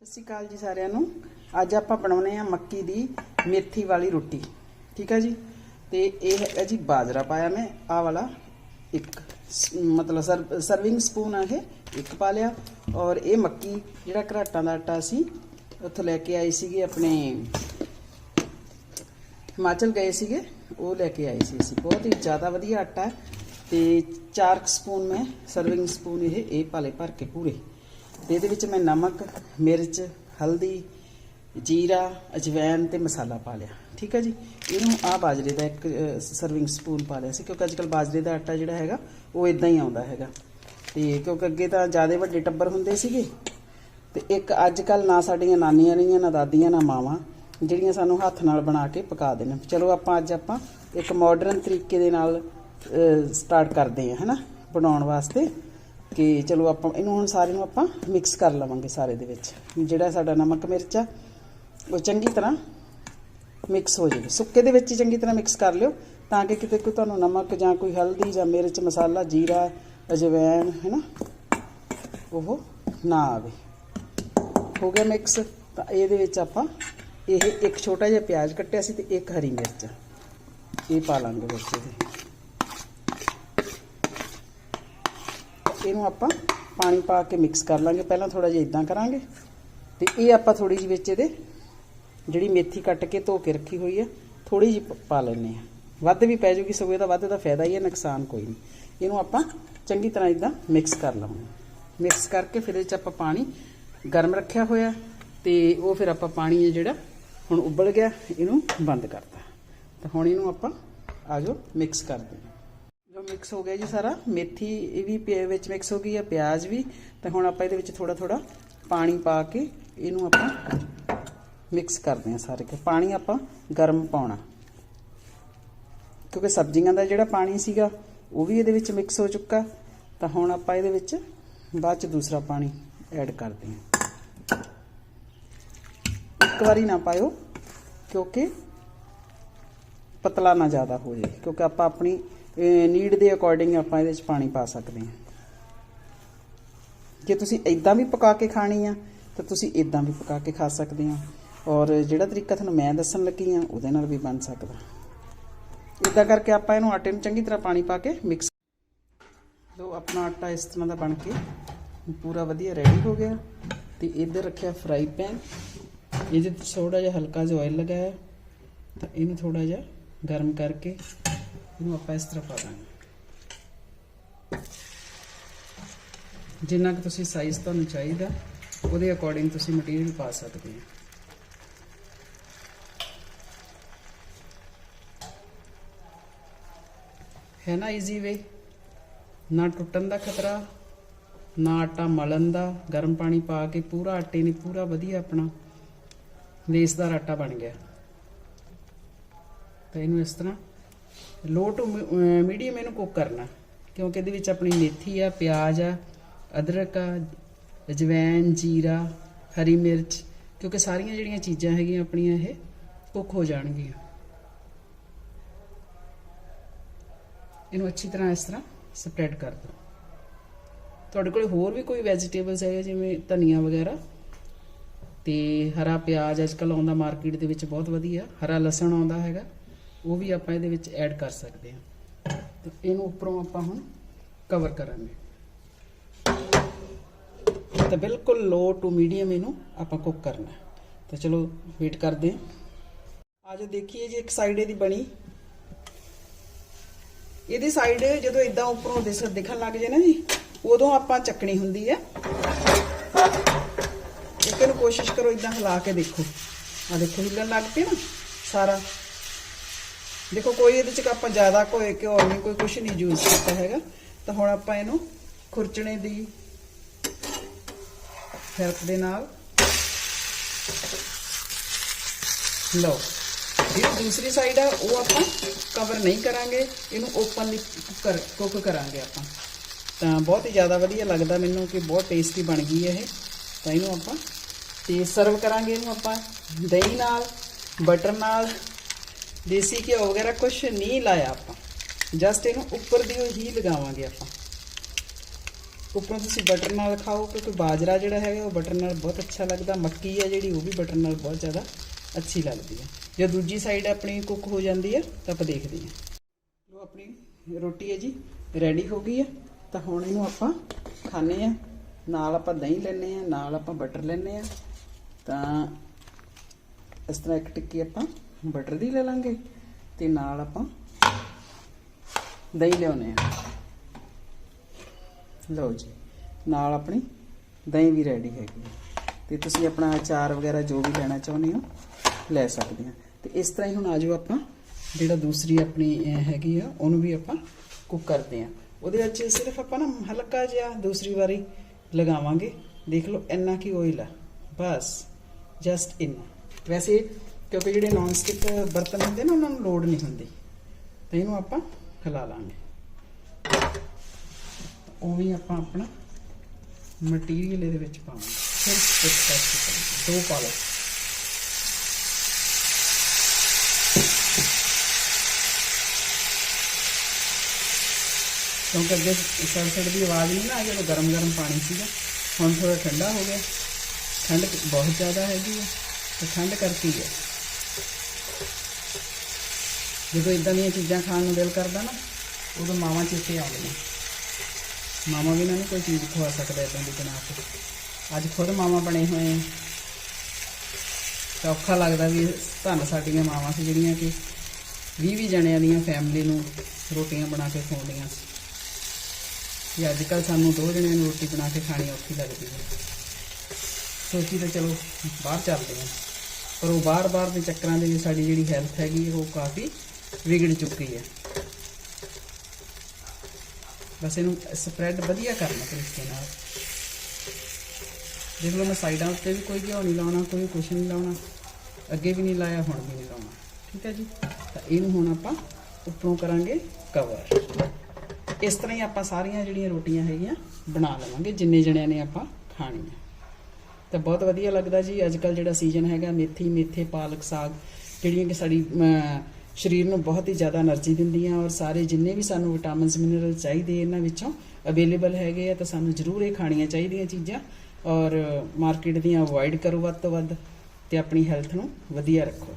ਸਤਿ ਸ਼੍ਰੀ ਅਕਾਲ ਜੀ ਸਾਰਿਆਂ ਨੂੰ। ਅੱਜ ਆਪਾਂ ਬਣਾਉਨੇ ਆ ਮੱਕੀ ਦੀ ਮੇਥੀ ਵਾਲੀ ਰੋਟੀ। ਠੀਕ ਹੈ ਜੀ? ਤੇ ਇਹ ਹੈਗਾ ਜੀ ਬਾਜਰਾ ਪਾਇਆ ਮੈਂ। ਆਹ ਵਾਲਾ ਇੱਕ ਸ- ਮਤਲਬ ਸਰ- ਸਰਵਿੰਗ ਸਪੂਨ ਆ ਇਹ। ਇੱਕ ਪਾ ਲਿਆ। ਔਰ ਇਹ ਮੱਕੀ ਜਿਹੜਾ ਘਰਾਟਾਂ ਦਾ ਆਟਾ ਸੀ, ਉੱਥੋਂ ਲੈ ਕੇ ਆਏ ਸੀਗੇ ਆਪਣੇ, ਹਿਮਾਚਲ ਗਏ ਸੀਗੇ। ਉਹ ਲੈ ਕੇ ਆਏ ਸੀ ਅਸੀਂ। ਬਹੁਤ ਹੀ ਜ਼ਿਆਦਾ ਵਧੀਆ ਆਟਾ। ਹੈ ਤੇ 4 ਸਪੂਨ ਮੈਂ ਸਰਵਿੰਗ ਸਪੂਨ ਇਹ ਇਹ ਪਾਲੇ ਭਰ ਕੇ ਪੂਰੇ। ਤੇ ਇਹਦੇ ਵਿੱਚ ਮੈਂ ਨਮਕ, ਮਿਰਚ, ਹਲਦੀ, ਜੀਰਾ ਅਜਵਾਇਣ ਤੇ ਮਸਾਲਾ ਪਾ ਲਿਆ। ਠੀਕ ਹੈ ਜੀ? ਇਹਨੂੰ ਆ ਬਾਜਰੇ ਦਾ ਇੱਕ ਸਰਵਿੰਗ ਸਪੂਨ ਪਾ ਲਿਆ ਸੀ, ਕਿਉਂਕਿ ਅੱਜਕੱਲ ਬਾਜਰੇ ਦਾ ਆਟਾ ਜਿਹੜਾ ਹੈਗਾ, ਉਹ ਇਦਾਂ ਹੀ ਆਉਂਦਾ ਹੈਗਾ। ਤੇ ਕਿਉਂਕਿ ਅੱਗੇ ਤਾਂ ਜ਼ਿਆਦਾ ਵੱਡੇ ਟੱਬਰ ਹੁੰਦੇ ਸੀਗੇ। ਤੇ ਇੱਕ ਅੱਜ ਕੱਲ ਨਾ ਸਾਡੀਆਂ ਨਾਨੀਆਂ ਰਹੀਆਂ, ਨਾ ਦਾਦੀਆਂ, ਨਾ ਮਾਵਾਂ, ਜਿਹੜੀਆਂ ਸਾਨੂੰ ਹੱਥ ਨਾਲ ਬਣਾ ਕੇ ਪਕਾ ਦੇਣ। ਚਲੋ ਆਪਾਂ ਅੱਜ ਆਪਾਂ ਇੱਕ ਮਾਡਰਨ ਤਰੀਕੇ ਦੇ ਨਾਲ ਸਟਾਰਟ ਕਰਦੇ ਹਾਂ, ਹਨਾ? ਬਣਾਉਣ ਵਾਸਤੇ। ਕਿ ਚਲੋ ਆਪਾਂ ਇਹਨੂੰ ਹੁਣ ਸਾਰੇ ਨੂੰ ਆਪਾਂ ਮਿਕਸ ਕਰ ਲਵਾਂਗੇ ਸਾਰੇ ਦੇ ਵਿੱਚ। ਜਿਹੜਾ ਸਾਡਾ ਨਮਕ ਮਿਰਚ ਆ, ਉਹ ਚੰਗੀ ਤਰ੍ਹਾਂ ਮਿਕਸ ਹੋ ਜਾਵੇ। ਸੁੱਕੇ ਦੇ ਵਿੱਚ ਹੀ ਚੰਗੀ ਤਰ੍ਹਾਂ ਮਿਕਸ ਕਰ ਲਿਓ, ਤਾਂ ਕਿ ਕਿਤੇ ਕੋਈ ਤੁਹਾਨੂੰ ਨਮਕ ਜਾਂ ਕੋਈ ਹਲਦੀ ਜਾਂ ਮਿਰਚ, ਮਸਾਲਾ, ਜੀਰਾ ਅਜਵਾਇਣ ਹੈਨਾ, ਉਹ ਨਾ ਆਵੇ। ਹੋ ਗਿਆ ਮਿਕਸ ਤਾਂ ਇਹਦੇ ਵਿੱਚ ਆਪਾਂ ਇਹ ਇੱਕ ਛੋਟਾ ਜਿਹਾ ਪਿਆਜ਼ ਕੱਟਿਆ ਸੀ ਤੇ ਇੱਕ ਹਰੀ ਮਿਰਚ। ਇਹ ਪਾ ਲਾਂਗੇ ਵਿੱਚ ਇਹਦੇ। ਇਹਨੂੰ ਆਪਾਂ ਪਾਣੀ ਪਾ ਕੇ ਮਿਕਸ ਕਰ ਲਾਂਗੇ। ਪਹਿਲਾਂ ਥੋੜਾ ਜਿਹਾ ਇਦਾਂ ਕਰਾਂਗੇ। ਤੇ ਇਹ ਆਪਾਂ ਥੋੜੀ ਜਿਹੀ ਵਿੱਚ ਇਹਦੇ ਜਿਹੜੀ ਮੇਥੀ ਕੱਟ ਕੇ ਧੋ ਕੇ ਰੱਖੀ ਹੋਈ ਹੈ ਥੋੜੀ ਜਿਹੀ ਪ- ਪਾ ਲੈਣੇ ਆ ਵੱਧ ਵੀ ਪੈ ਜੂਗੀ ਸਗੋਂ ਇਹਦਾ ਵੱਧ ਦਾ ਫਾਇਦਾ ਹੀ ਹੈ ਨੁਕਸਾਨ ਕੋਈ ਨਹੀਂ। ਇਹਨੂੰ ਆਪਾਂ ਚੰਗੀ ਤਰ੍ਹਾਂ ਇਦਾਂ ਮਿਕਸ ਕਰ ਲਵਾਂਗੇ ਮਿਕਸ ਕਰਕੇ ਫਿਰ ਇਹ ਚ ਆਪਾਂ ਪਾਣੀ ਗਰਮ ਰੱਖਿਆ ਹੋਇਆ ਤੇ ਉਹ ਫਿਰ ਆਪਾਂ ਪਾਣੀ ਹੈ ਜਿਹੜਾ ਹੁਣ ਉਬਲ ਗਿਆ, ਇਹਨੂੰ ਬੰਦ ਕਰਤਾ। ਤਾਂ ਹੁਣ ਇਹਨੂੰ ਆਪਾਂ ਆਜੋ ਮਿਕਸ ਕਰਦੇ ਹਾਂ। ਮਿਕਸ ਹੋ ਗਿਆ ਜੀ ਸਾਰਾ। ਮੇਥੀ ਇਹ ਵੀ ਵਿੱਚ ਮਿਕਸ ਹੋ ਗਈ ਆ, ਪਿਆਜ਼ ਵੀ। ਤਾਂ ਹੁਣ ਆਪਾਂ ਇਹਦੇ ਵਿੱਚ ਥੋੜਾ ਥੋੜਾ ਪਾਣੀ ਪਾ ਕੇ ਇਹਨੂੰ ਆਪਾਂ ਮਿਕਸ ਕਰਦੇ ਹਾਂ ਸਾਰੇ। ਕੇ ਪਾਣੀ ਆਪਾਂ ਗਰਮ ਪਾਉਣਾ। ਕਿਉਂਕਿ ਸਬਜ਼ੀਆਂ ਦਾ ਜਿਹੜਾ ਪਾਣੀ ਸੀਗਾ, ਉਹ ਵੀ ਇਹਦੇ ਵਿੱਚ ਮਿਕਸ ਹੋ ਚੁੱਕਾ। ਤਾਂ ਹੁਣ ਆਪਾਂ ਇਹਦੇ ਵਿੱਚ ਬਾਅਦ ਚ ਦੂਸਰਾ ਪਾਣੀ ਐਡ ਕਰਦੇ ਹਾਂ। ਇੱਕ ਵਾਰੀ ਨਾ ਪਾਇਓ, ਕਿਉਂਕਿ ਪਤਲਾ ਨਾ ਜ਼ਿਆਦਾ ਹੋ ਜਾਏ। ਕਿਉਂਕਿ ਆਪਾਂ ਆਪਣੀ ਨੀਡ ਦੇ ਅਕੋਰਡਿੰਗ ਆਪਾਂ ਇਹਦੇ ਵਿੱਚ ਪਾਣੀ ਪਾ ਸਕਦੇ ਹਾਂ। ਜੇ ਤੁਸੀਂ ਇਦਾਂ ਵੀ ਪਕਾ ਕੇ ਖਾਣੀ ਆ, ਤਾਂ ਤੁਸੀਂ ਇਦਾਂ ਵੀ ਪਕਾ ਕੇ ਖਾ ਸਕਦੇ ਆ ਔਰ ਜਿਹੜਾ ਤਰੀਕਾ ਤੁਹਾਨੂੰ ਮੈਂ ਦੱਸਣ ਲੱਗੀ ਆ, ਉਹਦੇ ਨਾਲ ਵੀ ਬਣ ਸਕਦਾ। ਇਦਾਂ ਕਰਕੇ ਆਪਾਂ ਇਹਨੂੰ ਆਟੇ ਨੂੰ ਚੰਗੀ ਤਰ੍ਹਾਂ ਪਾਣੀ ਪਾ ਕੇ ਮਿਕਸ ਲੋ ਆਪਣਾ ਆਟਾ ਇਸ ਤਰ੍ਹਾਂ ਦਾ ਬਣ ਕੇ ਪੂਰਾ ਵਧੀਆ ਰੈਡੀ ਹੋ ਗਿਆ। ਤੇ ਇੱਧਰ ਰੱਖਿਆ ਫਰਾਈ ਪੈਨ ਇਹਦੇ ਤੇ ਥੋੜਾ ਜਿਹਾ ਹਲਕਾ ਜਿਹਾ ਆਇਲ ਲਗਾਇਆ। ਤਾਂ ਇਹਨੂੰ ਥੋੜਾ ਜਿਹਾ ਗਰਮ ਕਰਕੇ ਇਹਨੂੰ ਆਪਾਂ ਇਸ ਤਰ੍ਹਾਂ ਪਾ ਦਾਂਗੇ। ਜਿੰਨਾ ਕਿ ਤੁਸੀਂ ਸਾਈਜ਼ ਤੁਹਾਨੂੰ ਚਾਹੀਦਾ, ਉਹਦੇ ਅਕੋਰਡਿੰਗ ਤੁਸੀਂ ਮਟੀਰੀਅਲ ਪਾ ਸਕਦੇ ਹੋ। ਹੈ ਨਾ ਈਜ਼ੀ ਵੇ ਨਾ ਟੁੱਟਣ ਦਾ ਖਤਰਾ, ਨਾ ਆਟਾ ਮਲਣ ਦਾ, ਗਰਮ ਪਾਣੀ ਪਾ ਕੇ ਪੂਰਾ ਆਟੇ ਨੇ ਪੂਰਾ ਵਧੀਆ ਆਪਣਾ ਲੇਸਦਾਰ ਆਟਾ ਬਣ ਗਿਆ। ਤਾਂ ਇਹਨੂੰ ਇਸ ਤਰ੍ਹਾਂ ਲੋ ਟੂ ਮੀਡੀਅਮ ਇਹਨੂੰ ਕੁੱਕ ਕਰਨਾ। ਕਿਉਂਕਿ ਇਹਦੇ ਵਿੱਚ ਆਪਣੀ ਮੇਥੀ ਆ, ਪਿਆਜ਼ ਆ, ਅਦਰਕ ਆ ਅਜਵਾਇਣ ਜੀਰਾ, ਹਰੀ ਮਿਰਚ, ਕਿਉਂਕਿ ਸਾਰੀਆਂ ਜਿਹੜੀਆਂ ਚੀਜ਼ਾਂ ਹੈਗੀਆਂ ਆਪਣੀਆਂ ਇਹ ਕੁੱਕ ਹੋ ਜਾਣਗੀਆਂ। ਇਹਨੂੰ ਅੱਛੀ ਤਰ੍ਹਾਂ ਇਸ ਤਰ੍ਹਾਂ ਸਪਰੈਡ ਕਰ ਦਿਓ। ਤੁਹਾਡੇ ਕੋਲ ਹੋਰ ਵੀ ਕੋਈ ਵੈਜੀਟੇਬਲਸ ਹੈਗੇ, ਜਿਵੇਂ ਧਨੀਆ ਵਗੈਰਾ? ਤੇ ਹਰਾ ਪਿਆਜ਼ ਅੱਜਕੱਲ ਆਉਂਦਾ ਮਾਰਕੀਟ ਦੇ ਵਿੱਚ ਬਹੁਤ ਵਧੀਆ, ਹਰਾ ਲਸਣ ਆਉਂਦਾ ਹੈਗਾ। ਉਹ ਵੀ ਆਪਾਂ ਇਹਦੇ ਵਿੱਚ ਐਡ ਕਰ ਸਕਦੇ ਹਾਂ। ਤੇ ਇਹਨੂੰ ਉੱਪਰੋਂ ਆਪਾਂ ਹੁਣ ਕਵਰ ਕਰਾਂਗੇ। ਤਾਂ ਬਿਲਕੁਲ ਲੋ ਟੂ ਮੀਡੀਅਮ ਇਹਨੂੰ ਆਪਾਂ ਕੁੱਕ ਕਰਨਾ ਹੈ। ਤਾਂ ਚਲੋ ਵੇਟ ਕਰਦੇ ਹਾਂ। ਆਜੋ ਦੇਖੀਏ ਜੀ, ਇੱਕ ਸਾਈਡ ਇਹਦੀ ਬਣੀ। ਇਹਦੀ ਸਾਈਡ ਜਦੋਂ ਇਦਾਂ ਉੱਪਰੋਂ ਦਿਸ ਦਿਖਣ ਲੱਗ ਜੇ ਨਾ ਜੀ, ਉਦੋਂ ਆਪਾਂ ਚੱਕਣੀ ਹੁੰਦੀ ਹੈ। ਇੱਕ ਨੂੰ ਕੋਸ਼ਿਸ਼ ਕਰੋ ਇਦਾਂ ਹਿਲਾ ਕੇ ਦੇਖੋ। ਆ ਦੇਖੋ, ਹਿੱਲਣ ਲੱਗ ਪਈ ਨਾ ਸਾਰਾ। ਦੇਖੋ, ਕੋਈ ਇਹਦੇ ਚ ਆਪਾਂ ਜ਼ਿਆਦਾ ਘੋਏ ਘਿਓ ਨਹੀਂ, ਕੋਈ ਕੁਝ ਨਹੀਂ ਯੂਜ਼ ਕੀਤਾ ਹੈਗਾ। ਤਾਂ ਹੁਣ ਆਪਾਂ ਇਹਨੂੰ ਖੁਰਚਣੇ ਦੀ ਹੈਲਪ ਦੇ ਨਾਲ ਲਓ। ਜਿਹੜੀ ਦੂਸਰੀ ਸਾਈਡ ਆ, ਉਹ ਆਪਾਂ ਕਵਰ ਨਹੀਂ ਕਰਾਂਗੇ। ਇਹਨੂੰ ਓਪਨਲੀ ਕਰ ਕੁੱਕ ਕਰਾਂਗੇ ਆਪਾਂ। ਤਾਂ ਬਹੁਤ ਹੀ ਜ਼ਿਆਦਾ ਵਧੀਆ ਲੱਗਦਾ ਮੈਨੂੰ ਕਿ ਬਹੁਤ ਟੇਸਟੀ ਬਣ ਗਈ ਹੈ ਇਹ। ਤਾਂ ਇਹਨੂੰ ਆਪਾਂ ਤੇ ਸਰਵ ਕਰਾਂਗੇ ਇਹਨੂੰ ਆਪਾਂ ਦਹੀਂ ਨਾਲ ਬਟਰ ਨਾਲ ਦੇਸੀ ਘਿਓ ਵਗੈਰਾ ਕੁਝ ਨਹੀਂ ਲਾਇਆ ਆਪਾਂ। ਜਸਟ ਇਹਨੂੰ ਉੱਪਰ ਦੀ ਹੀ ਲਗਾਵਾਂਗੇ ਆਪਾਂ। ਉੱਪਰੋਂ ਤੁਸੀਂ ਬਟਰ ਨਾਲ ਖਾਓ, ਕਿਉਂਕਿ ਬਾਜਰਾ ਜਿਹੜਾ ਹੈਗਾ ਉਹ ਬਟਰ ਨਾਲ ਬਹੁਤ ਅੱਛਾ ਲੱਗਦਾ। ਮੱਕੀ ਹੈ ਜਿਹੜੀ, ਉਹ ਵੀ ਬਟਰ ਨਾਲ ਬਹੁਤ ਜ਼ਿਆਦਾ ਅੱਛੀ ਲੱਗਦੀ ਹੈ। ਜੇ ਦੂਜੀ ਸਾਈਡ ਆਪਣੀ ਕੁੱਕ ਹੋ ਜਾਂਦੀ ਹੈ, ਤਾਂ ਆਪਾਂ ਦੇਖਦੇ ਹਾਂ। ਲੋ ਆਪਣੀ ਰੋਟੀ ਹੈ ਜੀ ਰੈਡੀ ਹੋ ਗਈ ਹੈ। ਤਾਂ ਹੁਣ ਇਹਨੂੰ ਆਪਾਂ ਖਾਣੇ ਆ ਨਾਲ ਆਪਾਂ ਦਹੀਂ ਲੈਣੇ ਆ ਨਾਲ ਆਪਾਂ ਬਟਰ ਲੈਣੇ ਆ ਤਾਂ ਇਸ ਤਰ੍ਹਾਂ ਇੱਕ ਟਿੱਕੀ ਆਪਾਂ ਬਟਰ ਦੀ ਲੈ ਲਾਂਗੇ ਤੇ ਨਾਲ ਆਪਾਂ ਦਹੀਂ ਲਿਆਉਣੇ ਆ। ਲਓ ਜੀ, ਨਾਲ ਆਪਣੀ ਦਹੀਂ ਵੀ ਰੈਡੀ ਹੈਗੀ ਹੈ। ਤੇ ਤੁਸੀਂ ਆਪਣਾ ਅਚਾਰ ਵਗੈਰਾ ਜੋ ਵੀ ਲੈਣਾ ਚਾਹੁੰਦੇ ਹੋ, ਲੈ ਸਕਦੇ ਆ। ਤੇ ਇਸ ਤਰ੍ਹਾਂ ਹੀ ਹੁਣ ਆਜੋ ਆਪਾਂ, ਜਿਹੜਾ ਦੂਸਰੀ ਆਪਣੀ ਹੈਗੀ ਆ, ਉਹਨੂੰ ਵੀ ਆਪਾਂ ਕੁੱਕ ਕਰਦੇ ਆ। ਉਹਦੇ ਵਿੱਚ ਸਿਰਫ ਆਪਾਂ ਨਾ ਹਲਕਾ ਜਿਹਾ ਦੂਸਰੀ ਵਾਰੀ ਲਗਾਵਾਂਗੇ। ਦੇਖ ਲਓ, ਇੰਨਾ ਕੀ ਆਇਲ ਆ। ਬਸ ਜਸਟ ਇਨ। ਵੈਸੇ ਕਿਉਂਕਿ ਜਿਹੜੇ ਨਾਨ ਸਟਿਕ ਬਰਤਨ ਹੁੰਦੇ ਨਾ, ਉਹਨਾਂ ਨੂੰ ਲੋਡ ਨਹੀਂ ਹੁੰਦੀ। ਤੇ ਇਹਨੂੰ ਆਪਾਂ ਖਿਲਾ ਲਾਂਗੇ। ਉਹ ਵੀ ਆਪਾਂ ਆਪਣਾ ਮਟੀਰੀਅਲ ਇਹਦੇ ਵਿੱਚ ਪਾਵਾਂਗੇ। ਸਿਰਫ ਇੱਕ ਪੈਕਟ ਦੋ ਪਾ ਲਓ। ਕਿਉਂਕਿ ਅੱਗੇ ਸੜ ਸੜ ਦੀ ਆਵਾਜ਼ ਨਹੀਂ ਨਾ ਆਈ, ਜਦੋਂ ਗਰਮ ਗਰਮ ਪਾਣੀ ਸੀਗਾ, ਹੁਣ ਥੋੜਾ ਠੰਡਾ ਹੋ ਗਿਆ। ਠੰਡ ਬਹੁਤ ਜ਼ਿਆਦਾ ਹੈਗੀ ਹੈ, ਤੇ ਠੰਡ ਕਰਕੇ ਹੀ ਹੈ। ਜਦੋਂ ਇਦਾਂ ਦੀਆਂ ਚੀਜ਼ਾਂ ਖਾਣ ਨੂੰ ਦਿਲ ਕਰਦਾ ਨਾ, ਉਦੋਂ ਮਾਵਾਂ ਚੇਤੇ ਆਉਂਦੀਆਂ। ਮਾਮਾ ਵੀ ਨਾ ਨਹੀਂ ਕੋਈ ਚੀਜ਼ ਖਵਾ ਸਕਦਾ ਇਦਾਂ ਦੀ ਬਣਾ ਕੇ। ਅੱਜ ਖੁਦ ਮਾਮਾ ਬਣੇ ਹੋਏ ਆ। ਤਾਂ ਔਖਾ ਲੱਗਦਾ ਵੀ ਧੰਨ ਸਾਡੀਆਂ ਮਾਵਾਂ ਸੀ ਜਿਹੜੀਆਂ ਕਿ 20 20 ਜਣਿਆਂ ਦੀਆਂ ਫੈਮਿਲੀ ਨੂੰ ਰੋਟੀਆਂ ਬਣਾ ਕੇ ਖਵਾਉਂਦੀਆਂ ਸੀ। ਤੇ ਅੱਜ ਕੱਲ ਸਾਨੂੰ ਦੋ ਜਣਿਆਂ ਨੂੰ ਰੋਟੀ ਬਣਾ ਕੇ ਖਾਣੀ ਔਖੀ ਲੱਗਦੀ ਹੈ। ਸੋਚੀ ਤਾਂ ਚਲੋ ਬਾਹਰ ਚੱਲਦੇ ਹਾਂ। ਪਰ ਉਹ ਬਾਹਰ-ਬਾਹਰ ਦੇ ਚੱਕਰਾਂ ਦੇ ਵਿੱਚ ਸਾਡੀ ਜਿਹੜੀ ਹੈਲਥ ਹੈਗੀ ਉਹ ਕਾਫੀ ਵਿਗੜ ਚੁੱਕੀ ਹੈ। ਬਸ ਇਹਨੂੰ ਸਪਰੈਡ ਵਧੀਆ ਕਰਨਾ ਤਰੀਕੇ ਨਾਲ। ਦੇਖ ਲਓ ਮੈਂ ਸਾਈਡਾਂ ਉੱਤੇ ਵੀ ਕੋਈ ਘਿਓ ਨਹੀਂ ਲਾਉਣਾ, ਕੋਈ ਕੁਛ ਨਹੀਂ ਲਾਉਣਾ, ਅੱਗੇ ਵੀ ਨਹੀਂ ਲਾਇਆ, ਹੁਣ ਵੀ ਨਹੀਂ ਲਾਉਣਾ। ਠੀਕ ਹੈ ਜੀ? ਤਾਂ ਇਹਨੂੰ ਹੁਣ ਆਪਾਂ ਉੱਪਰੋਂ ਕਰਾਂਗੇ ਕਵਰ ਇਸ ਤਰ੍ਹਾਂ ਹੀ ਆਪਾਂ ਸਾਰੀਆਂ ਜਿਹੜੀਆਂ ਰੋਟੀਆਂ ਹੈਗੀਆਂ ਬਣਾ ਲਵਾਂਗੇ, ਜਿੰਨੇ ਜਣਿਆਂ ਨੇ ਆਪਾਂ ਖਾਣੀਆਂ। ਤਾਂ ਬਹੁਤ ਵਧੀਆ ਲੱਗਦਾ ਜੀ। ਅੱਜ ਕੱਲ ਜਿਹੜਾ ਸੀਜ਼ਨ ਹੈਗਾ, ਮੇਥੀ, ਮੇਥੇ, ਪਾਲਕ ਸਾਗ, ਜਿਹੜੀਆਂ ਕਿ ਸਾਡੀ ਸਰੀਰ ਨੂੰ ਬਹੁਤ ਹੀ ਜ਼ਿਆਦਾ એનર્ਜੀ ਦਿੰਦੀਆਂ ਔਰ ਸਾਰੇ ਜਿੰਨੇ ਵੀ ਸਾਨੂੰ ਵਿਟਾਮਿਨਸ, ਮਿਨਰਲ ਚਾਹੀਦੇ ਇਹਨਾਂ ਵਿੱਚੋਂ ਅਵੇਲੇਬਲ ਹੈਗੇ ਆ ਤਾਂ ਸਾਨੂੰ ਜ਼ਰੂਰ ਇਹ ਖਾਣੀਆਂ ਚਾਹੀਦੀਆਂ ਚੀਜ਼ਾਂ ਔਰ ਮਾਰਕੀਟ ਦੀਆਂ ਅਵੋਇਡ ਕਰੋ ਵੱਧ ਤੋਂ ਵੱਧ ਤੇ ਆਪਣੀ ਹੈਲਥ ਨੂੰ ਵਧੀਆ ਰੱਖੋ।